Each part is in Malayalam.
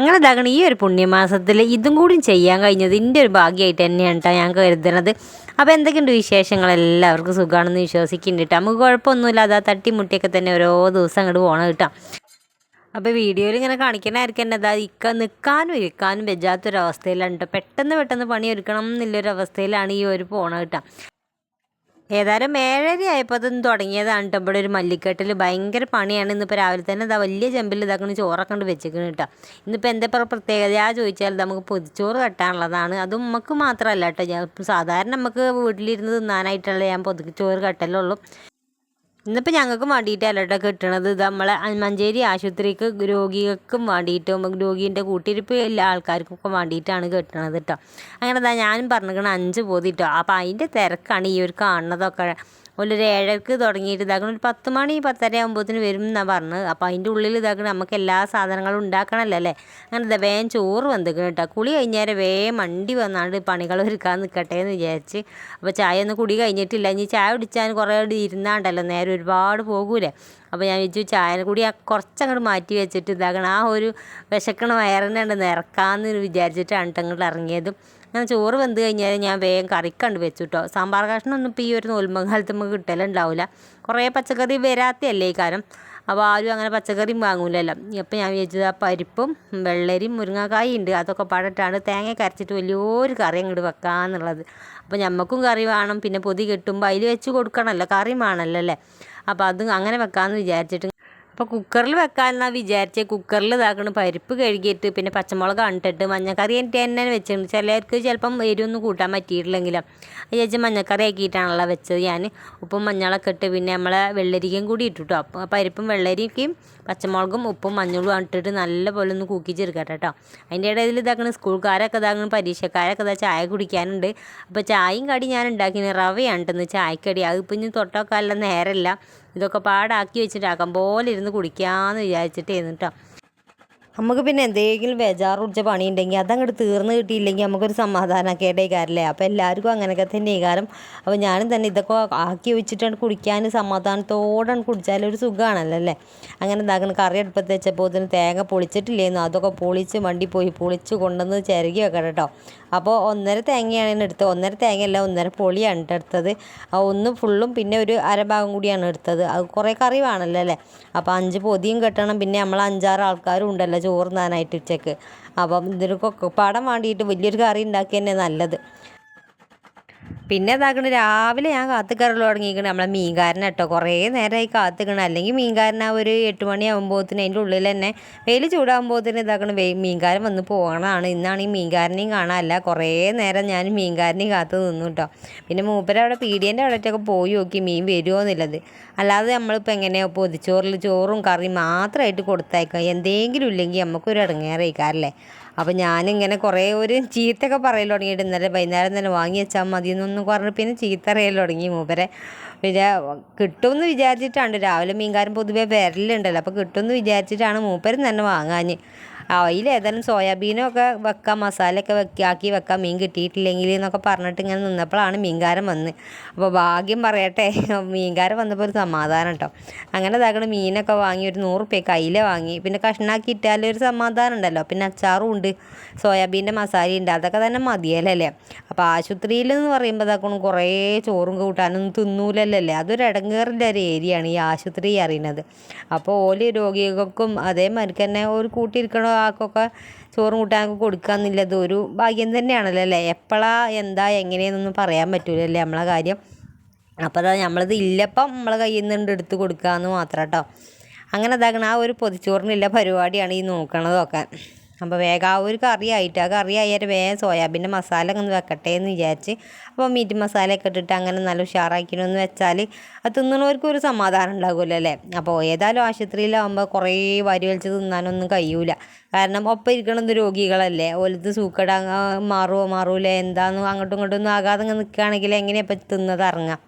അങ്ങനെ ഇതാകണം ഈ ഒരു പുണ്യമാസത്തിൽ ഇതും കൂടി ചെയ്യാൻ കഴിഞ്ഞത് എന്റെ ഒരു ഭാഗ്യമായിട്ട് തന്നെയാണ് കേട്ടോ ഞാൻ കരുതുന്നത് അപ്പോൾ എന്തൊക്കെയുണ്ട് വിശേഷങ്ങൾ? എല്ലാവർക്കും സുഖമാണെന്ന് വിശ്വസിക്കുന്നുണ്ട് കേട്ടോ നമുക്ക് കുഴപ്പമൊന്നുമില്ല. അതാ തട്ടിമുട്ടിയൊക്കെ തന്നെ ഓരോ ദിവസം അങ്ങോട്ട് പോകണം കേട്ടോ. അപ്പോൾ വീഡിയോയിൽ ഇങ്ങനെ കാണിക്കണമായിരിക്കും തന്നെ. അതാ ഇക്ക നിൽക്കാനും ഇരിക്കാനും വെജാത്തൊരവസ്ഥയിലാണ് കേട്ടോ പെട്ടെന്ന് പെട്ടെന്ന് പണി ഒരുക്കണം എന്നുള്ളൊരവസ്ഥയിലാണ് ഈ ഒരു പോണ കേട്ടോ. ഏതായാലും ഏഴര ആയപ്പോൾ അതൊന്നും തുടങ്ങിയതാണ് കേട്ടോ ഇവിടെ ഒരു മല്ലിക്കെട്ടിൽ ഭയങ്കര പണിയാണ്. ഇന്നിപ്പോൾ രാവിലെ തന്നെ ഇതാ വലിയ ചെമ്പിൽ ഇതാക്കണ ചോറൊക്കെ ഉണ്ട് വെച്ചിരിക്കണം കേട്ടോ ഇന്നിപ്പോൾ എന്താ പറയുക പ്രത്യേകത ചോദിച്ചാൽ നമുക്ക് പൊതിച്ചോറ് കെട്ടാനുള്ളതാണ്. അതും നമുക്ക് മാത്രമല്ല കേട്ടോ ഞാൻ സാധാരണ നമുക്ക് വീട്ടിലിരുന്ന് തിന്നാനായിട്ടുള്ള ഞാൻ പൊതിച്ചോറ് കെട്ടലുള്ളൂ ഇന്നിപ്പോൾ ഞങ്ങൾക്ക് വേണ്ടിയിട്ടല്ല കേട്ടോ കിട്ടണത്. ഇത് നമ്മളെ മഞ്ചേരി ആശുപത്രിക്ക് രോഗികൾക്കും വേണ്ടിയിട്ടും രോഗീന്റെ കൂട്ടിരിപ്പ് എല്ലാ ആൾക്കാർക്കൊക്കെ വേണ്ടിയിട്ടാണ് കിട്ടണത് കേട്ടോ അങ്ങനെ എന്താ ഞാനും പറഞ്ഞിരിക്കണം അഞ്ച് പോതി കേട്ടോ അപ്പോൾ അതിന്റെ തിരക്കാണ് ഈ ഒരു കാണുന്നതൊക്കെ. ഒരു ഏഴരക്ക് തുടങ്ങിയിട്ട് ഇതാക്കണം ഒരു പത്ത് മണി പത്തര ആകുമ്പോഴത്തേന് വരും എന്നാണ് പറഞ്ഞത്. അപ്പോൾ അതിന്റെ ഉള്ളിൽ ഇതാക്കണം നമുക്ക് എല്ലാ സാധനങ്ങളും ഉണ്ടാക്കണമല്ലോ അല്ലേ? അങ്ങനെ ഇതാ വേഗം ചോറ് വന്നിക്കണം കേട്ടോ കുളി കഴിഞ്ഞേരം വേഗം മണ്ടി വന്നാണ്ട് പണികൾ ഒരുക്കാൻ നിൽക്കട്ടെ എന്ന് വിചാരിച്ച് അപ്പോൾ ചായ ഒന്നും കുടി കഴിഞ്ഞിട്ടില്ല. ഇനി ചായ കുടിച്ചാൽ കുറേ ഇരുന്നാണ്ടല്ലോ. നേരെ ഒരുപാട് പോകൂലേ. അപ്പോൾ ഞാൻ വിചാരിച്ചു ചായ കൂടി ആ കുറച്ചങ്ങോട്ട് മാറ്റി വെച്ചിട്ട് ഇതാക്കണം ആ ഒരു വിശക്കണ വയറിനെ ഉണ്ട് നിറക്കാമെന്ന് വിചാരിച്ചിട്ടാണ് അങ്ങോട്ട് ഇറങ്ങിയതും അങ്ങനെ ചോറ് വെന്ത് കഴിഞ്ഞാൽ ഞാൻ വേഗം കറിക്കണ്ട് വെച്ചു കേട്ടോ സാമ്പാർ കഷ്ണമൊന്നും ഇപ്പോൾ ഈ ഒരു നൊൽമകാലത്ത് കാലത്ത് നമുക്ക് കിട്ടലുണ്ടാവില്ല. കുറേ പച്ചക്കറി വരാത്തയല്ലേ ഈ അപ്പോൾ ആരും അങ്ങനെ പച്ചക്കറിയും വാങ്ങൂലല്ലോ. അപ്പോൾ ഞാൻ വിചാരിച്ചത് ആ പരിപ്പും വെള്ളരിയും മുരിങ്ങാക്കായും ഉണ്ട്. അതൊക്കെ പാടിട്ടാണ് തേങ്ങ കരച്ചിട്ട് വലിയൊരു കറി അങ്ങോട്ട് വെക്കാന്നുള്ളത്. അപ്പോൾ ഞമ്മക്കും കറി വേണം. പിന്നെ പൊതി കിട്ടുമ്പോൾ അതിൽ വെച്ച് കൊടുക്കണമല്ലോ. കറി വേണമല്ലോ അല്ലേ? അപ്പോൾ അത് അങ്ങനെ വെക്കാമെന്ന് വിചാരിച്ചിട്ട് അപ്പോൾ കുക്കറിൽ വെക്കാമെന്നാണ് വിചാരിച്ചത് കുക്കറിൽ ഇതാക്കണം. പരിപ്പ് കഴുകിയിട്ട് പിന്നെ പച്ചമുളക് കണ്ടിട്ട് മഞ്ഞക്കറി എനിക്ക് തന്നെ വെച്ചിട്ടുണ്ട്. ചിലർക്ക് ചിലപ്പം എരിവൊന്നും കൂട്ടാൻ പറ്റിയിട്ടില്ലെങ്കിലും. ചേച്ചി മഞ്ഞക്കറി ആക്കിയിട്ടാണല്ലോ വെച്ചത് ഞാൻ. ഉപ്പും മഞ്ഞളൊക്കെ ഇട്ട് പിന്നെ നമ്മളെ വെള്ളരിക്കയും കൂടി ഇട്ടിട്ടോ. അപ്പോൾ പരിപ്പും വെള്ളരിക്കയും പച്ചമുളകും ഉപ്പും മഞ്ഞളും ഇട്ടിട്ട് നല്ലപോലെ ഒന്ന് കൂക്കിച്ചെടുക്കട്ടെ കേട്ടോ. അതിന്റെ ഇടയിൽ ഇതാക്കണം സ്കൂൾക്കാരൊക്കെ ഇതാക്കണം പരീക്ഷക്കാരൊക്കെ ഇതാ ചായ കുടിക്കാനുണ്ട്. അപ്പോൾ ചായയും കടി ഞാൻ ഉണ്ടാക്കിന്. റവയാണ് കേട്ടോ ചായക്കടി. അതിപ്പോൾ ഇനി തൊട്ടൊക്കെ നേരമില്ല. ഇതൊക്കെ പാടാക്കി വെച്ചിട്ട് പോലെ ഇരുന്ന് കുടിക്കാമെന്ന് വിചാരിച്ചിട്ടായിരുന്നു കേട്ടോ നമുക്ക് പിന്നെ എന്തെങ്കിലും ബേജാറ് പിടിച്ച പണി ഉണ്ടെങ്കിൽ അതങ്ങോട്ട് തീർന്നു കിട്ടിയില്ലെങ്കിൽ നമുക്കൊരു സമാധാനമൊക്കെ കാരല്ലേ അപ്പോൾ എല്ലാവർക്കും അങ്ങനെയൊക്കെ തന്നെ കാരം അപ്പോൾ ഞാനും തന്നെ ഇതൊക്കെ ആക്കി വെച്ചിട്ടാണ് കുടിക്കാൻ സമാധാനത്തോടാണ് കുടിച്ചാൽ ഒരു സുഖമാണല്ലോ അല്ലേ? അങ്ങനെ എന്താക്കണം കറി അടുപ്പത്ത് വെച്ചപ്പോൾ ഇതിന് തേങ്ങ പൊളിച്ചിട്ടില്ലേന്നു? അതൊക്കെ പൊളിച്ച് വണ്ടി പോയി പൊളിച്ച് കൊണ്ടുവന്ന് ചിരകി വെക്കണം കേട്ടോ. അപ്പോൾ ഒന്നര തേങ്ങയാണ് എടുത്തത്. ഒന്നര തേങ്ങയല്ല ഒന്നര പൊളിയാണ് എടുത്തത്. ആ ഒന്ന് ഫുള്ളും പിന്നെ ഒരു അരഭാഗം കൂടിയാണ് എടുത്തത്. അത് കുറേ കറി വേണമല്ലോ അല്ലേ? അപ്പോൾ അഞ്ച് പൊതിയും കെട്ടണം. പിന്നെ നമ്മൾ അഞ്ചാറ് ആൾക്കാരും ഉണ്ടല്ലോ. ചോറ് നാനായിട്ട് ഉച്ചയ്ക്ക്. അപ്പം ഇതിനൊക്കെ പാടം വേണ്ടിയിട്ട് വലിയൊരു കറി ഉണ്ടാക്കി തന്നെ നല്ലത്. പിന്നെ ഇതാക്കണ രാവിലെ ഞാൻ കാത്തുക്കറൽ തുടങ്ങിയിരിക്കണ നമ്മളെ മീൻകാരനെ കേട്ടോ കുറേ നേരമായി കാത്തുക്കണം അല്ലെങ്കിൽ മീൻകാരൻ ആ ഒരു എട്ട് മണിയാകുമ്പോഴത്തേന് അതിന്റെ ഉള്ളിൽ തന്നെ വെയിൽ ചൂടാകുമ്പോഴത്തേന് ഇതാക്കണം വെ മീൻകാരൻ വന്ന് പോകണതാണ് ഇന്നാണ് ഈ മീൻകാരനെയും കാണാനല്ല കുറേ നേരം ഞാൻ മീൻകാരനെയും കാത്തു നിന്നു കേട്ടോ പിന്നെ മൂപ്പരവിടെ പീടിയന്റെ അവിടെയൊക്കെ പോയി നോക്കി മീൻ വരുമോ എന്നുള്ളത്. അല്ലാതെ നമ്മളിപ്പോൾ എങ്ങനെയാണ് പൊതിച്ചോറിൽ ചോറും കറിയും മാത്രമായിട്ട് കൊടുത്തയക്കാം. എന്തെങ്കിലും ഇല്ലെങ്കിൽ നമുക്കൊരു ഇടങ്ങേറയിക്കാറല്ലേ അപ്പോൾ ഞാനിങ്ങനെ കുറേ ഒരു ചീത്തയൊക്കെ പറയൽ തുടങ്ങിയിട്ട് ഇന്നലെ വൈകുന്നേരം തന്നെ വാങ്ങി വെച്ചാൽ മതി എന്നൊന്നും പറഞ്ഞ് പിന്നെ ചീത്ത അറിയൽ തുടങ്ങി മൂപ്പരെ. പിന്നെ കിട്ടുമെന്ന് വിചാരിച്ചിട്ടാണ്. രാവിലെ മീൻകാരൻ പൊതുവേ വരലുണ്ടല്ലോ. അപ്പോൾ കിട്ടുമെന്ന് വിചാരിച്ചിട്ടാണ് മൂപ്പരും തന്നെ വാങ്ങാൻ അതിൽ ഏതായാലും സോയാബീനും ഒക്കെ വെക്കാം മസാലയൊക്കെ വെക്കി ആക്കി വെക്കാം. മീൻ കിട്ടിയിട്ടില്ലെങ്കിൽ എന്നൊക്കെ പറഞ്ഞിട്ട് ഇങ്ങനെ നിന്നപ്പോഴാണ് മീൻകാരൻ വന്ന്. അപ്പോൾ ഭാഗ്യം പറയട്ടെ മീൻകാരൻ വന്നപ്പോൾ ഒരു സമാധാനം കേട്ടോ അങ്ങനെ ഇതാക്കണം മീനൊക്കെ വാങ്ങി ഒരു നൂറ് റുപ്യ കയ്യിൽ വാങ്ങി. പിന്നെ കഷ്ണാക്കി ഇട്ടാൽ ഒരു സമാധാനം ഉണ്ടല്ലോ. പിന്നെ അച്ചാറും ഉണ്ട് സോയാബീന്റെ മസാല ഉണ്ട് അതൊക്കെ തന്നെ മതിയല്ലേ അപ്പോൾ ആശുപത്രിയിൽ എന്ന് പറയുമ്പോൾ ഇതാക്കണം കുറേ ചോറും കൂട്ടാനൊന്നും തിന്നൂലല്ലേ അതൊരു ഇടങ്ങേറിന്റെ ഒരു ഏരിയയാണ് ഈ ആശുപത്രി അറിയുന്നത് അപ്പോൾ ഓൽ രോഗികൾക്കും അതേമാതിരി തന്നെ ഒരു കൂട്ടിയിരിക്കണ ആൾക്കൊക്കെ ചോറും കൂട്ടാനൊക്കെ എന്നുള്ളത് ഒരു ഭാഗ്യം തന്നെയാണല്ലോ അല്ലേ? എപ്പോഴാ എന്താ എങ്ങനെയെന്നൊന്നും പറയാൻ പറ്റൂലല്ലേ നമ്മളെ കാര്യം. അപ്പോൾ അതാ നമ്മളത് ഇല്ലപ്പം നമ്മളെ കയ്യിൽ നിന്ന് എടുത്ത് കൊടുക്കാമെന്ന് മാത്രം കേട്ടോ അങ്ങനെ ഇതാക്കണം ആ ഒരു പൊതിച്ചോറിനുള്ള പരിപാടിയാണ് ഈ നോക്കണതൊക്കെ. അപ്പോൾ വേഗം ആ ഒരു കറി ആയിട്ട് ആ കറി ആയാൽ വേഗം സോയാബീന്റെ മസാല ഒന്ന് വെക്കട്ടെ എന്ന് വിചാരിച്ച് അപ്പോൾ മീറ്റ് മസാലയൊക്കെ ഇട്ടിട്ട് അങ്ങനെ നല്ല ഉഷാറാക്കിയെന്ന് വെച്ചാൽ അത് തിന്നണവർക്ക് ഒരു സമാധാനം ഉണ്ടാകുമല്ലോ അല്ലേ? അപ്പോൾ ഏതായാലും ആശുപത്രിയിലാകുമ്പോൾ കുറേ വരി വലിച്ച് തിന്നാനൊന്നും കഴിയൂല. കാരണം ഒപ്പം ഇരിക്കണത് രോഗികളല്ലേ? ഓലത്ത് സൂക്കട മാറുമോ മാറൂലേ? എന്താണെന്ന് അങ്ങോട്ടും ഇങ്ങോട്ടും ഒന്നും ആകാതെ നിൽക്കുകയാണെങ്കിൽ എങ്ങനെയാണ് ഇപ്പം തിന്നത് ഇറങ്ങാം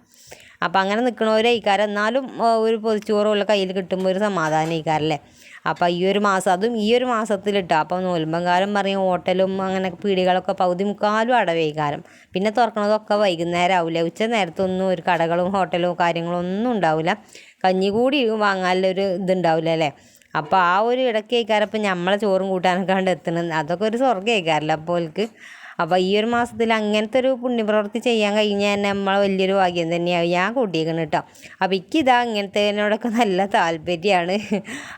അപ്പം അങ്ങനെ നിൽക്കണവരെ ഇക്കാരം എന്നാലും ഒരു പൊതിച്ചോറുള്ള കയ്യിൽ കിട്ടുമ്പോൾ ഒരു സമാധാനം ഇക്കാരല്ലേ അപ്പോൾ ഈ ഒരു മാസം അതും ഈ ഒരു മാസത്തിലിട്ടോ അപ്പോൾ നോൽമ്പങ്കാലം പറയും ഹോട്ടലും അങ്ങനെ പീടികളൊക്കെ പകുതി മുക്കാലും അടവേകാലം പിന്നെ തുറക്കണതൊക്കെ വൈകുന്നേരം ആവില്ല ഉച്ച നേരത്തൊന്നും ഒരു കടകളും ഹോട്ടലും കാര്യങ്ങളും ഒന്നും ഉണ്ടാവില്ല കഞ്ഞി കൂടി വാങ്ങാനുള്ളൊരു ഇതുണ്ടാവില്ല അല്ലേ? അപ്പോൾ ആ ഒരു ഇടയ്ക്ക് ഇപ്പം നമ്മളെ ചോറും കൂട്ടാനൊക്കെ കണ്ട് എത്തണം അതൊക്കെ ഒരു സ്വർഗം കഴിക്കാറില്ല അപ്പോൾ അപ്പോൾ ഈ ഒരു മാസത്തിൽ അങ്ങനത്തെ ഒരു പുണ്യപ്രവൃത്തി ചെയ്യാൻ കഴിഞ്ഞാൽ നമ്മളെ വലിയൊരു ഭാഗ്യം തന്നെയാണ് ഞാൻ കൂട്ടിയേക്കണം കേട്ടോ. അപ്പോൾ എനിക്കിതാ ഇങ്ങനത്തേനോടൊക്കെ നല്ല താല്പര്യമാണ്.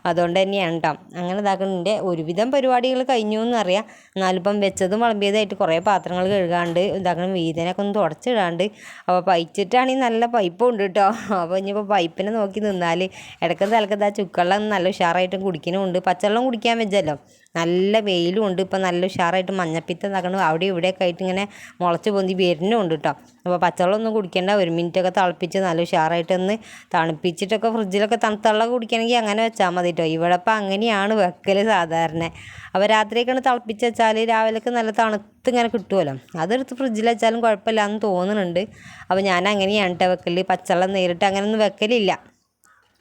അതുകൊണ്ട് തന്നെയാണ് കേട്ടോ അങ്ങനെ ഇതാക്കുന്നുണ്ട് ഒരുവിധം പരിപാടികൾ കഴിഞ്ഞു എന്നറിയാം. എന്നാലും ഇപ്പം വെച്ചതും വിളമ്പിയതായിട്ട് കുറേ പാത്രങ്ങൾ കഴുകാണ്ട് ഇതാക്കണം വീതനൊക്കെ ഒന്ന് തുടച്ചിടാണ്ട് അപ്പോൾ പൈച്ചിട്ടാണെങ്കിൽ നല്ല പൈപ്പും ഉണ്ട് കേട്ടോ അപ്പോൾ ഇനിയിപ്പോൾ പൈപ്പിനെ നോക്കി നിന്നാൽ ഇടയ്ക്കും തലക്കത്ത് ആ ചുക്കെള്ളം നല്ല ഉഷാറായിട്ടും കുടിക്കണമുണ്ട് പച്ചവെള്ളം കുടിക്കാൻ വെച്ചല്ലോ നല്ല വെയിലും ഉണ്ട്. ഇപ്പം നല്ല ഉഷാറായിട്ട് മഞ്ഞപ്പിത്തം നടക്കണം അവിടെ ഇവിടെയൊക്കെ ആയിട്ട് ഇങ്ങനെ മുളച്ച് പൊന്തി വരുന്നുണ്ട് കേട്ടോ. അപ്പോൾ പച്ചവെള്ളം ഒന്നും കുടിക്കേണ്ട. ഒരു മിനിറ്റൊക്കെ തിളപ്പിച്ച് നല്ല ഉഷാറായിട്ടൊന്ന് തണുപ്പിച്ചിട്ടൊക്കെ ഫ്രിഡ്ജിലൊക്കെ തണുത്തുള്ള കുടിക്കണമെങ്കിൽ അങ്ങനെ വെച്ചാൽ മതി കേട്ടോ. ഇവിടെ ഇപ്പം അങ്ങനെയാണ് വെക്കൽ സാധാരണ. അപ്പോൾ രാത്രിയൊക്കെയാണ് തിളപ്പിച്ച് വെച്ചാൽ രാവിലെയൊക്കെ നല്ല തണുത്ത് ഇങ്ങനെ കിട്ടുമല്ലോ. അതെടുത്ത് ഫ്രിഡ്ജിൽ വെച്ചാലും കുഴപ്പമില്ല എന്ന് തോന്നുന്നുണ്ട്. അപ്പോൾ ഞാൻ അങ്ങനെയാണ് കേട്ടോ വെക്കൽ പച്ചവെള്ളം നേരിട്ട് അങ്ങനെയൊന്നും വെക്കലില്ല.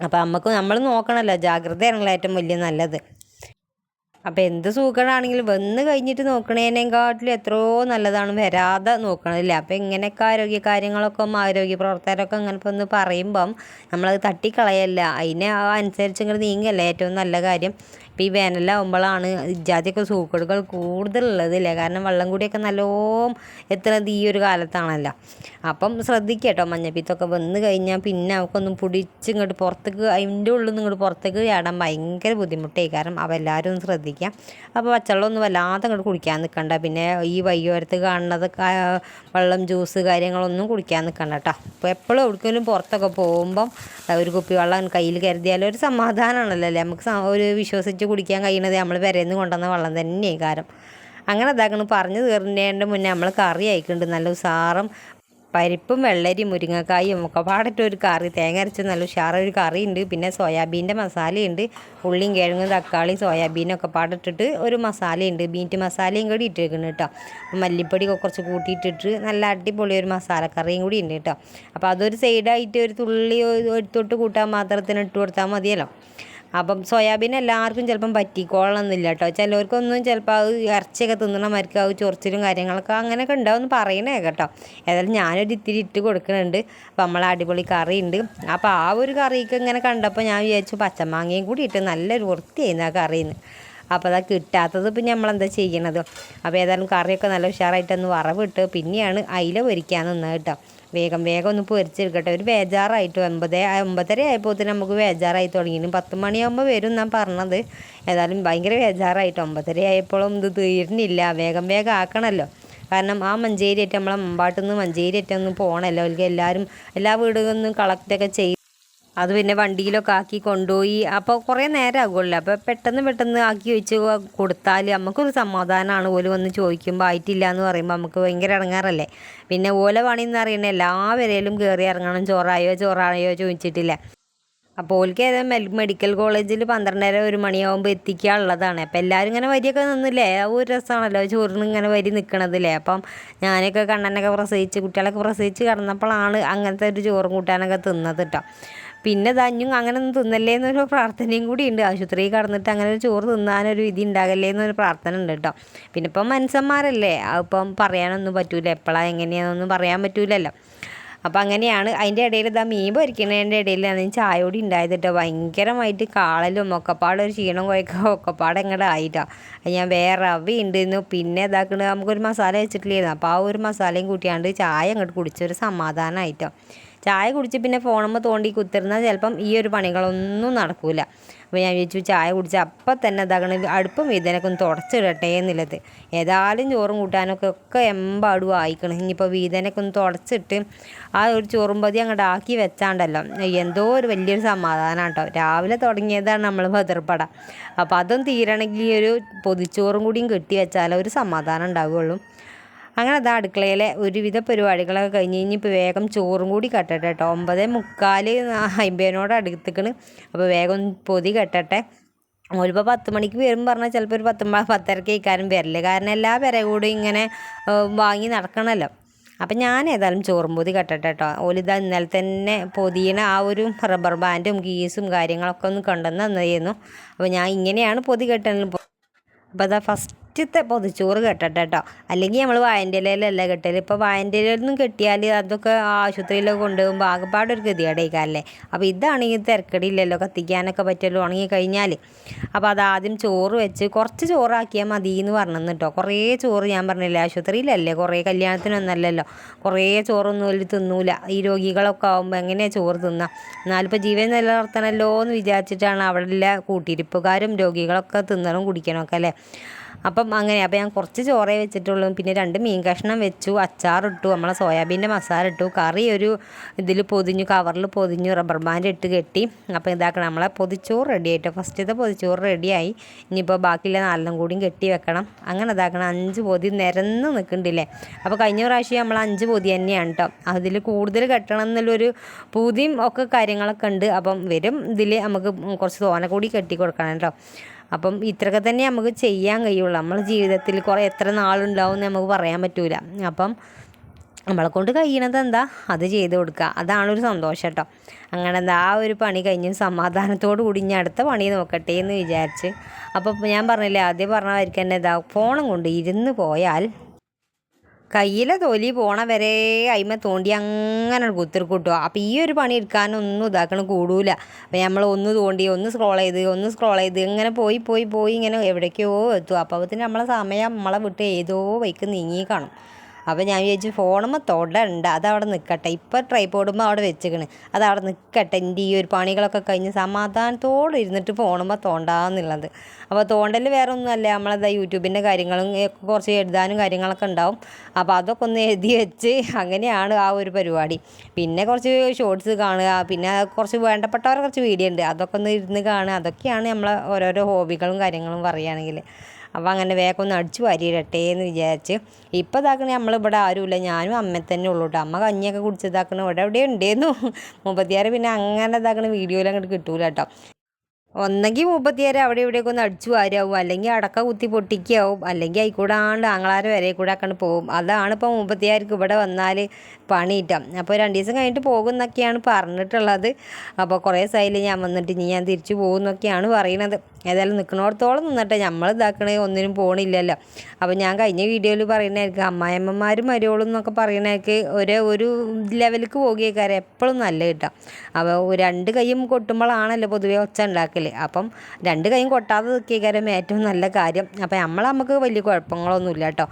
അപ്പോൾ നമുക്ക് നമ്മൾ നോക്കണമല്ലോ. ജാഗ്രതയാണല്ലോ ഏറ്റവും വലിയ നല്ലത്. അപ്പോൾ എന്ത് സുഖമാണെങ്കിലും വന്ന് കഴിഞ്ഞിട്ട് നോക്കണേനെക്കാട്ടിലും എത്രയോ നല്ലതാണ് വരാതെ നോക്കണതില്ല? അപ്പോൾ ഇങ്ങനെയൊക്കെ ആരോഗ്യ കാര്യങ്ങളൊക്കെ ആരോഗ്യ പ്രവർത്തകരൊക്കെ അങ്ങനെ ഇപ്പോൾ ഒന്ന് പറയുമ്പം നമ്മളത് തട്ടിക്കളയല്ല. അതിനെ അനുസരിച്ച് ഇങ്ങനെ നീങ്ങല്ലേ ഏറ്റവും നല്ല കാര്യം. ഇപ്പോൾ ഈ വേനലാവുമ്പോഴാണ് ഇജാതിയൊക്കെ സൂക്കേടുകൾ കൂടുതലുള്ളത് ഇല്ലേ കാരണം വെള്ളം കൂടിയൊക്കെ നല്ലോം എത്തുന്നത് ഈ ഒരു കാലത്താണല്ലോ. അപ്പം ശ്രദ്ധിക്കുക കേട്ടോ മഞ്ഞപ്പിത്തൊക്കെ വന്ന് കഴിഞ്ഞാൽ പിന്നെ അവൾക്കൊന്നും പിടിച്ച് ഇങ്ങോട്ട് പുറത്തേക്ക് അതിന്റെ ഉള്ളിൽ നിന്ന് ഇങ്ങോട്ട് പുറത്തേക്ക് ചാടാൻ ഭയങ്കര ബുദ്ധിമുട്ടായി കാരണം അവരെല്ലാവരും ഒന്ന് ശ്രദ്ധിക്കുക. അപ്പോൾ പച്ചവെള്ളം ഒന്നും വല്ലാതെ ഇങ്ങോട്ട് കുടിക്കാൻ നിൽക്കണ്ട. പിന്നെ ഈ വൈകുന്നേരത്ത് കാണുന്നത് വെള്ളം ജ്യൂസ് കാര്യങ്ങളൊന്നും കുടിക്കാൻ നിൽക്കണ്ട കേട്ടോ. അപ്പോൾ എപ്പോഴും എവിടേക്കെങ്കിലും പുറത്തൊക്കെ പോകുമ്പം ഒരു കുപ്പി വെള്ളം കയ്യിൽ കരുതിയാൽ ഒരു സമാധാനമാണല്ലോ അല്ലേ? നമുക്ക് ഒരു വിശ്വസിച്ച് കുടിക്കാൻ കഴിയണത് നമ്മൾ പെരേന്ന് കൊണ്ടുവന്ന വെള്ളം തന്നെയാണ് കാരം അങ്ങനെ ഇതാക്കണം. പറഞ്ഞു തീർന്നതിന്റെ മുന്നേ നമ്മൾ കറി അയക്കുന്നുണ്ട് നല്ല ഉസാറും പരിപ്പും വെള്ളരി മുരിങ്ങക്കായും ഒക്കെ പാടിട്ട് ഒരു കറി തേങ്ങ അരച്ച് നല്ല ഉഷാറൊരു കറി ഉണ്ട്. പിന്നെ സോയാബീന്റെ മസാലയുണ്ട് ഉള്ളിയും കിഴങ്ങും തക്കാളി സോയാബീനൊക്കെ പാടിട്ടിട്ട് ഒരു മസാലയുണ്ട് ബീറ്റ് മസാലയും കൂടി ഇട്ടിരിക്കുന്നു കേട്ടോ മല്ലിപ്പൊടി കുറച്ച് കൂട്ടിയിട്ടിട്ട് നല്ല അടിപൊളി ഒരു മസാലക്കറിയും കൂടി ഉണ്ട് കേട്ടോ അപ്പോൾ അതൊരു സൈഡായിട്ട് ഒരു തുള്ളി എടുത്തോട്ട് കൂട്ടാൻ മാത്രത്തിന് ഇട്ട് കൊടുത്താൽ മതിയല്ലോ. അപ്പം സോയാബീൻ എല്ലാവർക്കും ചിലപ്പം പറ്റിക്കോളണമെന്നില്ല കേട്ടോ. ചിലവർക്കൊന്നും ചിലപ്പോൾ അത് ഇറച്ചിയൊക്കെ തിന്നണമാർക്ക് അത് ചൊറിച്ചിലും കാര്യങ്ങളൊക്കെ അങ്ങനെയൊക്കെ ഉണ്ടാവും പറയണേ കേട്ടോ. ഏതായാലും ഞാനൊരു ഇത്തിരി ഇട്ട് കൊടുക്കുന്നുണ്ട്. അപ്പം നമ്മൾ അടിപൊളി കറി ഉണ്ട് അപ്പോൾ ആ ഒരു കറിയൊക്കെ ഇങ്ങനെ കണ്ടപ്പോൾ ഞാൻ വിചാരിച്ചു പച്ചമാങ്ങയും കൂടി ഇട്ട് നല്ലൊരു വൃത്തിയായിരുന്നു ആ കറിയിൽ അപ്പോൾ അതാ കിട്ടാത്തത് പിന്നെ നമ്മളെന്താ ചെയ്യണത്? അപ്പോൾ ഏതായാലും കറിയൊക്കെ നല്ല ഉഷാറായിട്ടൊന്ന് വറവിട്ട് പിന്നെയാണ് അയില പൊരിക്കാൻ നിന്നത് കേട്ടോ. വേഗം വേഗം ഒന്ന് പൊരിച്ചെടുക്കട്ടെ. ഒരു ബേജാറായിട്ട്. ഒമ്പത് ഒമ്പതര ആയപ്പോൾ നമുക്ക് ബേജാറായി തുടങ്ങി. പത്ത് മണിയാകുമ്പോൾ വരും ഞാൻ പറഞ്ഞത്. ഏതായാലും ഭയങ്കര ബേജാറായിട്ട്. ഒമ്പതര ആയപ്പോഴും ഇത് തീരുന്നില്ല. വേഗം വേഗം ആക്കണമല്ലോ കാരണം ആ മഞ്ചേരിയേറ്റ് നമ്മളെ മുമ്പാട്ടിൽ നിന്ന് മഞ്ചേരിയായിട്ട് ഒന്ന് പോകണമല്ലോ അവർക്ക് എല്ലാവരും എല്ലാ വീടുകളിൽ നിന്നും കളക്റ്റൊക്കെ ചെയ്ത് അത് പിന്നെ വണ്ടിയിലൊക്കെ ആക്കി കൊണ്ടുപോയി. അപ്പോൾ കുറേ നേരം ആകുമല്ലോ അപ്പോൾ പെട്ടെന്ന് പെട്ടെന്ന് ആക്കി വെച്ച് കൊടുത്താൽ നമുക്കൊരു സമാധാനമാണ് ഓല വന്ന് ചോദിക്കുമ്പോൾ ആയിട്ടില്ല എന്ന് പറയുമ്പോൾ നമുക്ക് ഭയങ്കര ഇറങ്ങാറല്ലേ പിന്നെ ഓല പണിയെന്ന് അറിയണ എല്ലാ വരയിലും കയറി ഇറങ്ങണം ചോറായോ ചോറായോ ചോദിച്ചിട്ടില്ല. അപ്പോൾ ഓൽക്ക് ഏതാ മെഡിക്കൽ കോളേജിൽ പന്ത്രണ്ടര ഒരു മണിയാവുമ്പോൾ എത്തിക്കാനുള്ളതാണ്. അപ്പോൾ എല്ലാവരും ഇങ്ങനെ വരിയൊക്കെ നിന്നില്ലേ? ആ ഒരു രസമാണല്ലോ ചോറിന് ഇങ്ങനെ വരി നിൽക്കണതില്ലേ അപ്പം ഞാനൊക്കെ കണ്ണനൊക്കെ പ്രസവിച്ച് കുട്ടികളൊക്കെ പ്രസവിച്ച് കിടന്നപ്പോഴാണ് അങ്ങനത്തെ ഒരു ചോറും കൂട്ടാനൊക്കെ തിന്നത് കേട്ടോ പിന്നെ ധഞ്ഞും അങ്ങനെ ഒന്നും തിന്നല്ലേ എന്നൊരു പ്രാർത്ഥനയും കൂടി ഉണ്ട്. ആശുപത്രിയിൽ കടന്നിട്ട് അങ്ങനെ ഒരു ചോറ് തിന്നാനൊരു വിധി ഉണ്ടാകല്ലേ എന്നൊരു പ്രാർത്ഥന ഉണ്ട് കേട്ടോ. പിന്നെ ഇപ്പം മനുഷ്യന്മാരല്ലേ? അപ്പം പറയാനൊന്നും പറ്റൂല. എപ്പോഴാണ് എങ്ങനെയാണെന്നൊന്നും പറയാൻ പറ്റൂലല്ലോ. അപ്പം അങ്ങനെയാണ്. അതിന്റെ ഇടയിൽ ഇതാ മീൻ പൊരിക്കുന്നതിന്റെ ചായ കൂടി ഉണ്ടായത് കേട്ടോ. ഭയങ്കരമായിട്ട് കാളലും ഒക്കെപ്പാട് ഒരു ക്ഷീണം കുഴക്കുക ഒക്കെപ്പാടെ ഇങ്ങോട്ട് ആയിട്ടോ. ഞാൻ വേറെ റവ ഉണ്ടായിരുന്നു പിന്നെ ഇതാക്കുന്നത് നമുക്കൊരു മസാല വെച്ചിട്ടില്ലായിരുന്നു. അപ്പോൾ ആ ഒരു മസാലയും കൂട്ടിയാണ്ട് ചായ അങ്ങോട്ട് കുടിച്ചൊരു സമാധാനമായിട്ടോ ചായ കുടിച്ച് പിന്നെ ഫോണുമ്പോൾ തോണ്ടി കുത്തിരുന്നാൽ ചിലപ്പം ഈ ഒരു പണികളൊന്നും നടക്കില്ല അപ്പോൾ ഞാൻ വിചാരിച്ചു ചായ കുടിച്ച് അപ്പം തന്നെ ഇതാകണം അടുപ്പം വീതനൊക്കെ ഒന്ന് തുടച്ചിടട്ടെ എന്നുള്ളത് ഏതായാലും ചോറും കൂട്ടാനൊക്കെ ഒക്കെ എമ്പാടും ആയിക്കണം. ഇനിയിപ്പോൾ വീതനൊക്കെ ഒന്ന് തുടച്ചിട്ട് ആ ഒരു ചോറും പതി അങ്ങോട്ട് ആക്കി വെച്ചാണ്ടല്ലോ. എന്തോ ഒരു വലിയൊരു സമാധാനം കേട്ടോ രാവിലെ തുടങ്ങിയതാണ് നമ്മൾ ഭദ്രപ്പട അപ്പോൾ അതും തീരണമെങ്കിൽ ഒരു പൊതിച്ചോറും കൂടിയും കെട്ടി വെച്ചാലേ ഒരു സമാധാനം ഉണ്ടാവുകയുള്ളൂ അങ്ങനെ അതാ അടുക്കളയിലെ ഒരുവിധ പരിപാടികളൊക്കെ കഴിഞ്ഞ് കഴിഞ്ഞിപ്പോൾ വേഗം ചോറും കൂടി കെട്ടട്ടെ കേട്ടോ ഒമ്പത് മുക്കാൽ അമ്പതിനോട് അടുത്തിക്കണ്. അപ്പോൾ വേഗം പൊതി കെട്ടട്ടെ. ഓലിപ്പോൾ പത്ത് മണിക്ക് വരും പറഞ്ഞാൽ ചിലപ്പോൾ ഒരു പത്ത് പത്തരക്ക് ഇക്കാരും വരില്ല കാരണം എല്ലാ പേരെ കൂടെ ഇങ്ങനെ വാങ്ങി നടക്കണമല്ലോ അപ്പം ഞാൻ ഏതായാലും ചോറും പൊതി കെട്ടട്ടെ കേട്ടോ ഓലിതാ ഇന്നലെ തന്നെ പൊതിയണ ആ ഒരു റബ്ബർ ബാൻഡും ഗീസും കാര്യങ്ങളൊക്കെ ഒന്ന് കൊണ്ടുവന്ന് തന്നിരുന്നു അപ്പോൾ ഞാൻ ഇങ്ങനെയാണ് പൊതി കെട്ടണത്. അപ്പോൾ അതാ ഫസ്റ്റ് ഫസ്റ്റത്തെ പൊതിച്ചോറ് കെട്ടട്ടെ കേട്ടോ അല്ലെങ്കിൽ നമ്മൾ വായന്റെ ഇലയിലല്ല കെട്ടൽ ഇപ്പോൾ വായന്റെ ഇലയിലൊന്നും കെട്ടിയാൽ അതൊക്കെ ആശുപത്രിയിലൊക്കെ കൊണ്ടുപോകുമ്പോൾ ആകെപ്പാട് ഒരു ഗതികേടേക്കാല്ലേ അപ്പോൾ ഇതാണെങ്കിൽ തിരക്കടിയില്ലല്ലോ കത്തിക്കാനൊക്കെ പറ്റുമല്ലോ ഉണങ്ങി കഴിഞ്ഞാൽ അപ്പോൾ അതാദ്യം ചോറ് വെച്ച് കുറച്ച് ചോറാക്കിയാൽ മതി എന്ന് പറഞ്ഞു കേട്ടോ കുറേ ചോറ് ഞാൻ പറഞ്ഞില്ല ആശുപത്രിയിലല്ലേ കുറേ കല്യാണത്തിനൊന്നല്ലല്ലോ. കുറേ ചോറൊന്നും ഒരു തിന്നൂല. ഈ രോഗികളൊക്കെ ആകുമ്പോൾ എങ്ങനെയാണ് ചോറ് തിന്നുക എന്നാലിപ്പോൾ ജീവൻ നിലനിർത്തണമല്ലോ എന്ന് വിചാരിച്ചിട്ടാണ് അവിടെ കൂട്ടിരിപ്പുകാരും രോഗികളൊക്കെ തിന്നണം കുടിക്കണമൊക്കെ അല്ലേ? അപ്പം അങ്ങനെ അപ്പം ഞാൻ കുറച്ച് ചോറേ വെച്ചിട്ടുള്ളൂ. പിന്നെ രണ്ട് മീൻ കഷ്ണം വെച്ചു അച്ചാറിട്ടു നമ്മളെ സോയാബീന്റെ മസാല ഇട്ടു കറി ഒരു ഇതിൽ പൊതിഞ്ഞു കവറിൽ പൊതിഞ്ഞു റബ്ബർ ബാൻഡ് ഇട്ട് കെട്ടി. അപ്പോൾ ഇതാക്കണം നമ്മളെ പൊതിച്ചോറ് റെഡി ആയിട്ടോ ഫസ്റ്റത്തെ പൊതിച്ചോറ് റെഡിയായി ഇനിയിപ്പോൾ ബാക്കിയുള്ള നാലെണ്ണം കൂടിയും കെട്ടി വെക്കണം. അങ്ങനെ ഇതാക്കണം അഞ്ച് പൊതി നിരന്ന് നിൽക്കണ്ടില്ലേ അപ്പോൾ കഴിഞ്ഞ പ്രാവശ്യം നമ്മൾ അഞ്ച് പൊതി തന്നെയാണ് കേട്ടോ അതിൽ കൂടുതൽ കെട്ടണം എന്നുള്ളൊരു പൂതിയും ഒക്കെ കാര്യങ്ങളൊക്കെ ഉണ്ട്. അപ്പം വരും ഇതിൽ നമുക്ക് കുറച്ച് തോന കൂടി കെട്ടി കൊടുക്കണം കേട്ടോ അപ്പം ഇത്രയൊക്കെ തന്നെ നമുക്ക് ചെയ്യാൻ കഴിയുള്ളൂ. നമ്മൾ ജീവിതത്തിൽ കുറേ എത്ര നാളുണ്ടാവും എന്ന് നമുക്ക് പറയാൻ പറ്റൂല. അപ്പം നമ്മളെ കൊണ്ട് കഴിയണത് എന്താ? അത് ചെയ്ത് കൊടുക്കുക. അതാണൊരു സന്തോഷം കേട്ടോ. അങ്ങനെ എന്താ ആ ഒരു പണി കഴിഞ്ഞ് സമാധാനത്തോടു കൂടി ഇനി അടുത്ത പണി നോക്കട്ടെ എന്ന് വിചാരിച്ച്. അപ്പോൾ ഞാൻ പറഞ്ഞില്ലേ ആദ്യം പറഞ്ഞവർക്ക് തന്നെ ഇതാ ഫോണും കൊണ്ട് ഇരുന്ന് പോയാൽ കയ്യിലെ തൊലി പോണ വരെ അയിമ തോണ്ടി അങ്ങനെ കുത്തിർക്കൂട്ടുക അപ്പം ഈ ഒരു പണി എടുക്കാനൊന്നും ഇതാക്കണം കൂടൂല. അപ്പം നമ്മൾ ഒന്ന് തോണ്ടി ഒന്ന് സ്ക്രോൾ ചെയ്ത് ഒന്ന് സ്ക്രോൾ ചെയ്ത് ഇങ്ങനെ പോയി പോയി പോയി ഇങ്ങനെ എവിടേക്കോ എത്തും. അപ്പോൾ പിന്നെ നമ്മളെ സമയം നമ്മളെ വിട്ട് ഏതോ വൈക്ക് നീങ്ങി കാണും. അപ്പോൾ ഞാൻ വിചാരിച്ചു ഫോണുമ്പോൾ തൊടണ്ട. അതവിടെ നിൽക്കട്ടെ ഇപ്പോൾ ട്രൈപോഡുമ്പോൾ അവിടെ വെച്ചേക്കണ്. അതവിടെ നിൽക്കട്ടെ എന്റെ ഈ ഒരു പണികളൊക്കെ കഴിഞ്ഞ് സമാധാനത്തോടെ ഇരുന്നിട്ട് ഫോണുമ്പോൾ തോണ്ടാന്നുള്ളത്. അപ്പോൾ തോണ്ടൽ വേറെ ഒന്നുമല്ല നമ്മളെന്താ യൂട്യൂബിന്റെ കാര്യങ്ങളും കുറച്ച് എഴുതാനും കാര്യങ്ങളൊക്കെ ഉണ്ടാവും. അപ്പോൾ അതൊക്കെ ഒന്ന് എഴുതി വെച്ച് അങ്ങനെയാണ് ആ ഒരു പരിപാടി. പിന്നെ കുറച്ച് ഷോർട്സ് കാണുക. പിന്നെ കുറച്ച് വേണ്ടപ്പെട്ടവരെ കുറച്ച് വീഡിയോ ഉണ്ട്. അതൊക്കെ ഒന്ന് ഇരുന്ന് കാണുക. അതൊക്കെയാണ് നമ്മളെ ഓരോരോ ഹോബികളും കാര്യങ്ങളും പറയുകയാണെങ്കിൽ. അപ്പോൾ അങ്ങനെ വേഗം ഒന്ന് അടിച്ചു വാരിയിടട്ടെ എന്ന് വിചാരിച്ച് ഇപ്പോൾ ഇതാക്കണ നമ്മളിവിടെ ആരുമില്ല. ഞാനും അമ്മ തന്നെ ഉള്ളൂ കേട്ടോ. അമ്മ കഞ്ഞിയൊക്കെ കുടിച്ചതാക്കണ ഇവിടെ എവിടെ ഉണ്ടായിരുന്നു മുപ്പത്തിയാറ് പിന്നെ അങ്ങനെ ഇതാക്കണ വീഡിയോയിൽ അങ്ങോട്ട് കിട്ടൂല കേട്ടോ. ഒന്നെങ്കിൽ മുപ്പത്തിയാറ് അവിടെ ഇവിടെയൊക്കെ ഒന്ന് അടിച്ചു വാരാവും അല്ലെങ്കിൽ അടക്ക കുത്തി പൊട്ടിക്കാവും. അല്ലെങ്കിൽ ആയിക്കൂടാണ്ട് ആങ്ങളാരെ വരെ കൂടെ ആക്കണ്ട് പോകും അതാണ് ഇപ്പോൾ മുപ്പത്തിയാർക്ക് ഇവിടെ വന്നാൽ പണിയിട്ടാം. അപ്പോൾ രണ്ട് ദിവസം കഴിഞ്ഞിട്ട് പോകും എന്നൊക്കെയാണ് പറഞ്ഞിട്ടുള്ളത്. അപ്പോൾ കുറേ സൈഡിൽ ഞാൻ വന്നിട്ട്. ഇനി ഞാൻ തിരിച്ചു പോകുന്നൊക്കെയാണ് പറയണത്. ഏതായാലും നിൽക്കണോടത്തോളം നിന്നിട്ട്. നമ്മൾ ഇതാക്കണേ ഒന്നിനും പോണില്ലല്ലോ. അപ്പോൾ ഞാൻ കഴിഞ്ഞ വീഡിയോയിൽ പറയുന്നതായിരിക്കും അമ്മായിമ്മമാരും മരുവോളും എന്നൊക്കെ പറയുന്നതൊക്കെ ഒരേ ഒരു ലെവലിലേക്ക് പോകുകയാക്കാരം എപ്പോഴും നല്ല കിട്ടാം. അപ്പോൾ രണ്ട് കൈയും കൊട്ടുമ്പോഴാണല്ലോ പൊതുവേ ഒച്ച ഉണ്ടാക്കൽ അപ്പം രണ്ട് കൈയും കൊട്ടാതെ നിൽക്കിയേക്കാരും ഏറ്റവും നല്ല കാര്യം. അപ്പോൾ നമ്മളെ നമുക്ക് വലിയ കുഴപ്പങ്ങളൊന്നുമില്ല കേട്ടോ.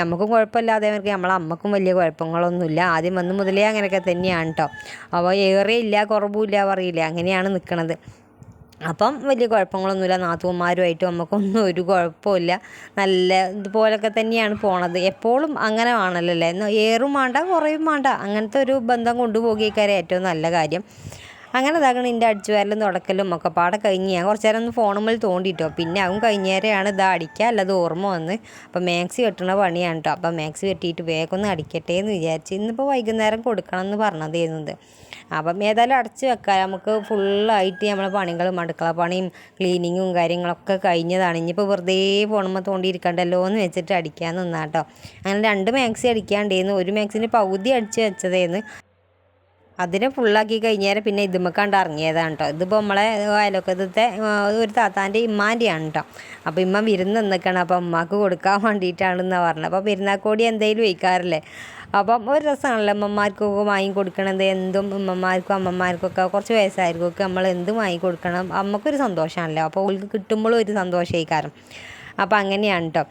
നമുക്കും കുഴപ്പമില്ലാതെ നമ്മളെ അമ്മക്കും വലിയ കുഴപ്പങ്ങളൊന്നുമില്ല. ആദ്യം വന്ന് മുതലേ അങ്ങനെയൊക്കെ തന്നെയാണ് കേട്ടോ. അപ്പോൾ ഏറെ ഇല്ല കുറവുമില്ല പറയില്ല. അങ്ങനെയാണ് നിൽക്കണത് അപ്പം വലിയ കുഴപ്പങ്ങളൊന്നുമില്ല. നാത്തൂന്മാരുമായിട്ടും നമുക്കൊന്നും ഒരു കുഴപ്പമില്ല. നല്ല ഇതുപോലൊക്കെ തന്നെയാണ് പോണത്. എപ്പോഴും അങ്ങനെ ആണല്ലോ അല്ലേ? ഏറും വേണ്ട കുറയും വേണ്ട. അങ്ങനത്തെ ഒരു ബന്ധം കൊണ്ടുപോകിയേക്കാരെ ഏറ്റവും നല്ല കാര്യം. അങ്ങനെ ഇതാകണം എന്റെ അടിച്ചു വരലും തുടക്കലും ഒക്കെ പാടെ കഴിഞ്ഞ് ഞാൻ കുറച്ച് നേരം ഒന്ന് ഫോണുമ്മിൽ തോണ്ടിട്ടോ. പിന്നെ അതും കഴിഞ്ഞേരെയാണ് ഇത് അടിക്കുക അല്ലാതെ ഓർമ്മ വന്ന് അപ്പോൾ മാക്സി വെട്ടണ പണിയാണ് കേട്ടോ അപ്പോൾ മാക്സി വെട്ടിയിട്ട് വേഗം ഒന്ന് അടിക്കട്ടെ എന്ന് വിചാരിച്ച് ഇന്നിപ്പോൾ വൈകുന്നേരം കൊടുക്കണം എന്ന് പറഞ്ഞതായിരുന്നത്. അപ്പം ഏതായാലും അടച്ച് വെക്കാം. നമുക്ക് ഫുള്ളായിട്ട് നമ്മളെ പണികളും അടുക്കള പണിയും ക്ലീനിങ്ങും കാര്യങ്ങളൊക്കെ കഴിഞ്ഞതാണ്. ഇനിയിപ്പോൾ വെറുതെ ഫോണുമ്പോൾ തോണ്ടിയിരിക്കണ്ടല്ലോ എന്ന് വെച്ചിട്ട് അടിക്കാൻ നിന്നാട്ടോ അങ്ങനെ രണ്ട് മാക്സി അടിക്കാണ്ടേന്ന് ഒരു മാക്സിന്റെ പകുതി അടിച്ച് വെച്ചതേന്ന് അതിനെ ഫുള്ളാക്കി കഴിഞ്ഞാൽ പിന്നെ ഇതുമ്മക്കാണ്ട് ഇറങ്ങിയതാണ് കേട്ടോ ഇതിപ്പോൾ നമ്മളെ അയലൊക്കത്തെ ഒരു താത്താന്റെ ഇമ്മാന്റെയാണ് കേട്ടോ അപ്പോൾ ഇമ്മ വിരുന്ന് നിൽക്കണം അപ്പോൾ അമ്മയ്ക്ക് കൊടുക്കാൻ വേണ്ടിയിട്ടാണെന്നാണ് പറഞ്ഞത്. അപ്പോൾ പെരുന്നാക്കോടി എന്തെങ്കിലും വയ്ക്കാറില്ലേ? അപ്പം ഒരു രസമാണല്ലോ അമ്മമാർക്കൊക്കെ വാങ്ങി കൊടുക്കണത്. എന്തും ഉമ്മമാർക്കും അമ്മമാർക്കൊക്കെ കുറച്ച് വയസ്സായിരിക്കും നമ്മൾ എന്തും വാങ്ങി കൊടുക്കണം. അമ്മക്കൊരു സന്തോഷമാണല്ലോ അപ്പോൾ ഓൾക്ക് കിട്ടുമ്പോഴും ഒരു സന്തോഷമായിക്കാരം അപ്പോൾ അങ്ങനെയാണ് കേട്ടോ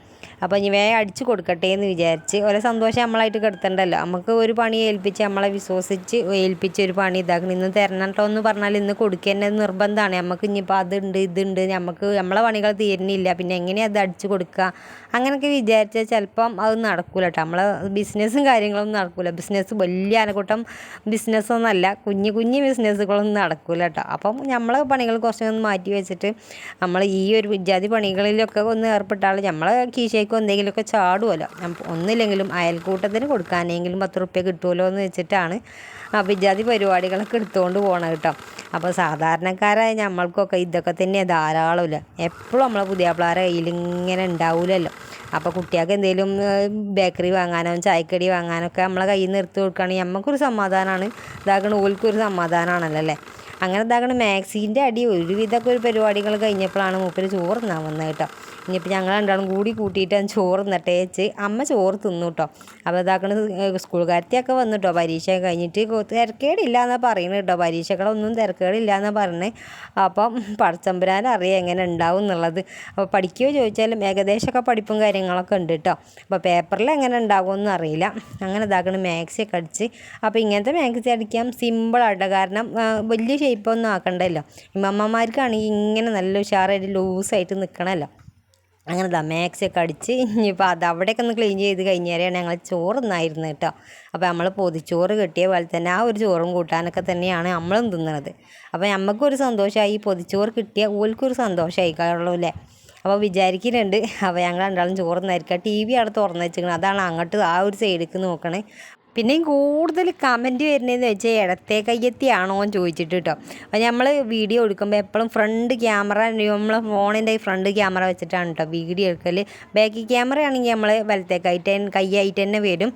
അപ്പോൾ ഇനി വേഗം അടിച്ചു കൊടുക്കട്ടെ എന്ന് വിചാരിച്ച് ഓരോ സന്തോഷം നമ്മളായിട്ട് കിടത്തണ്ടല്ലോ. നമുക്ക് ഒരു പണി ഏൽപ്പിച്ച് നമ്മളെ വിശ്വസിച്ച് ഏൽപ്പിച്ച് ഒരു പണി ഇതാക്കണം. ഇന്ന് തരണം കേട്ടോ എന്ന് പറഞ്ഞാൽ ഇന്ന് കൊടുക്കേണ്ടത് നിർബന്ധമാണ്. നമുക്ക് ഇനിയിപ്പോൾ അതുണ്ട് ഇതുണ്ട്. നമുക്ക് നമ്മളെ പണികൾ തീരുന്നില്ല. പിന്നെ എങ്ങനെയാണ് അത് അടിച്ചു കൊടുക്കുക? അങ്ങനെയൊക്കെ വിചാരിച്ചാൽ ചിലപ്പം അത് നടക്കൂല കേട്ടോ നമ്മളെ ബിസിനസ്സും കാര്യങ്ങളൊന്നും നടക്കൂല. ബിസിനസ് വലിയ അനക്കൂട്ടം ബിസിനസ്സൊന്നുമല്ല കുഞ്ഞു കുഞ്ഞു ബിസിനസ്സുകളൊന്നും നടക്കൂല കേട്ടോ അപ്പം നമ്മളെ പണികൾ കുറച്ചൊന്ന് മാറ്റി വെച്ചിട്ട് നമ്മൾ ഈ ഒരു വിദ്യാർത്ഥി പണികളിലൊക്കെ ഒന്ന് ഏർപ്പെട്ടാൽ നമ്മളെ കീശയ്ക്കോ എന്തെങ്കിലുമൊക്കെ ചാടുമല്ലോ ഞാൻ ഒന്നില്ലെങ്കിലും അയൽക്കൂട്ടത്തിന് കൊടുക്കാനെങ്കിലും പത്ത് റുപ്യ കിട്ടുമല്ലോ എന്ന് വെച്ചിട്ടാണ് ആ വിദ്യാർത്ഥി പരിപാടികളൊക്കെ എടുത്തുകൊണ്ട് പോകണം കേട്ടോ. അപ്പോൾ സാധാരണക്കാരായ നമ്മൾക്കൊക്കെ ഇതൊക്കെ തന്നെ ധാരാളമില്ല. എപ്പോഴും നമ്മളെ പുതിയാപ്പിളാരെ കയ്യിൽ ഇങ്ങനെ ഉണ്ടാവില്ലല്ലോ അപ്പോൾ കുട്ടികൾക്ക് എന്തെങ്കിലും ബേക്കറി വാങ്ങാനോ ചായക്കടി വാങ്ങാനോ ഒക്കെ നമ്മളെ കയ്യിൽ നിന്ന് എടുത്ത് കൊടുക്കുകയാണെങ്കിൽ നമുക്കൊരു സമാധാനമാണ് ഇതാക്കണ ഓൽക്കൊരു സമാധാനമാണല്ലോ അല്ലേ? അങ്ങനെ ഇതാക്കണം മാക്സിന്റെ അടി ഒരുവിധമൊക്കെ ഒരു പരിപാടികൾ കഴിഞ്ഞപ്പോഴാണ് മൂപ്പര് ചോറ് തിന്നാൻ വന്നത് കേട്ടോ. ഇനിയിപ്പോൾ ഞങ്ങൾ രണ്ടാളും കൂടി കൂട്ടിയിട്ട് ചോറ് തിന്നട്ടെ അമ്മ ചോറ് തിന്നു കേട്ടോ. അപ്പോൾ ഇതാക്കണ സ്കൂൾക്കാരത്തിയൊക്കെ വന്നു കേട്ടോ. പരീക്ഷ കഴിഞ്ഞിട്ട് തിരക്കേടില്ല എന്നാണ് പറയുന്നത് കേട്ടോ. പരീക്ഷകളൊന്നും തിരക്കേടില്ല എന്നാണ് പറയുന്നത് അപ്പം പടച്ചമ്പരാൻ അറിയാം എങ്ങനെ ഉണ്ടാവും എന്നുള്ളത്. അപ്പോൾ പഠിക്കുകയോ ചോദിച്ചാലും ഏകദേശമൊക്കെ പഠിപ്പും കാര്യങ്ങളൊക്കെ ഉണ്ട് കേട്ടോ. അപ്പോൾ പേപ്പറിൽ എങ്ങനെ ഉണ്ടാകുമെന്ന് അറിയില്ല. അങ്ങനെ ഇതാക്കണം മാക്സി ഒക്കെ അടിച്ച്. അപ്പോൾ ഇങ്ങനത്തെ മാക്സി അടിക്കാൻ സിമ്പിളാട്ടോ കാരണം വലിയ ഷേപ്പൊന്നും ആക്കണ്ടല്ലോ. ഇമ്മമ്മമാർക്കാണെങ്കിൽ ഇങ്ങനെ നല്ല ഉഷാറായിട്ട് ലൂസായിട്ട് നിൽക്കണമല്ലോ അങ്ങനെ ദാ മാക്സൊക്കെ അടിച്ച് ഇനിയിപ്പോൾ അത് അവിടെയൊക്കെ ഒന്ന് ക്ലീൻ ചെയ്ത് കഴിഞ്ഞാലാണ് ഞങ്ങൾ ചോറ് തിന്നായിരുന്നു കേട്ടോ. അപ്പോൾ നമ്മൾ പൊതിച്ചോറ് കിട്ടിയ പോലെ തന്നെ ആ ഒരു ചോറും കൂട്ടാനൊക്കെ തന്നെയാണ് നമ്മളും തിന്നണത്. അപ്പോൾ നമുക്കൊരു സന്തോഷമായി പൊതിച്ചോറ് കിട്ടിയ ഓൽക്കൊരു സന്തോഷമായി കാണുള്ളൂ അല്ലേ? അപ്പോൾ വിചാരിക്കുന്നുണ്ട് അപ്പോൾ ഞങ്ങൾ രണ്ടാളും ചോറ് നിന്നായിരിക്കുക ടി വി അവിടെ തുറന്ന് വെച്ചിരിക്കണം അതാണ് അങ്ങോട്ട് ആ ഒരു സൈഡിലേക്ക് നോക്കണേ. പിന്നെയും കൂടുതൽ കമന്റ് വരുന്നതെന്ന് വെച്ചാൽ ഇടത്തെ കയ്യെത്തിയാണോ എന്ന് ചോദിച്ചിട്ട് കേട്ടോ അപ്പോൾ നമ്മൾ വീഡിയോ എടുക്കുമ്പോൾ എപ്പോഴും ഫ്രണ്ട് ക്യാമറ നമ്മൾ ഫോണിന്റെ ഫ്രണ്ട് ക്യാമറ വെച്ചിട്ടാണ് കേട്ടോ വീഡിയോ എടുക്കൽ ബാക്ക് ക്യാമറ ആണെങ്കിൽ നമ്മൾ വലത്തെ കൈറ്റ് കൈയായിട്ട് തന്നെ വരും.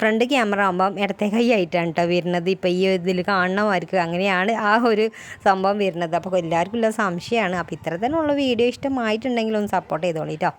ഫ്രണ്ട് ക്യാമറ ആകുമ്പം ഇടത്തെ കൈയായിട്ടാണ് കേട്ടോ വരുന്നത്. ഇപ്പോൾ ഈ ഇതിൽ കാണണമായിരിക്കും അങ്ങനെയാണ് ആ ഒരു സംഭവം വരുന്നത്. അപ്പോൾ എല്ലാവർക്കും ഉള്ള സംശയമാണ്. അപ്പോൾ ഇത്ര തന്നെയുള്ള വീഡിയോ ഇഷ്ടമായിട്ടുണ്ടെങ്കിൽ ഒന്ന് സപ്പോർട്ട് ചെയ്തോളൂ കേട്ടോ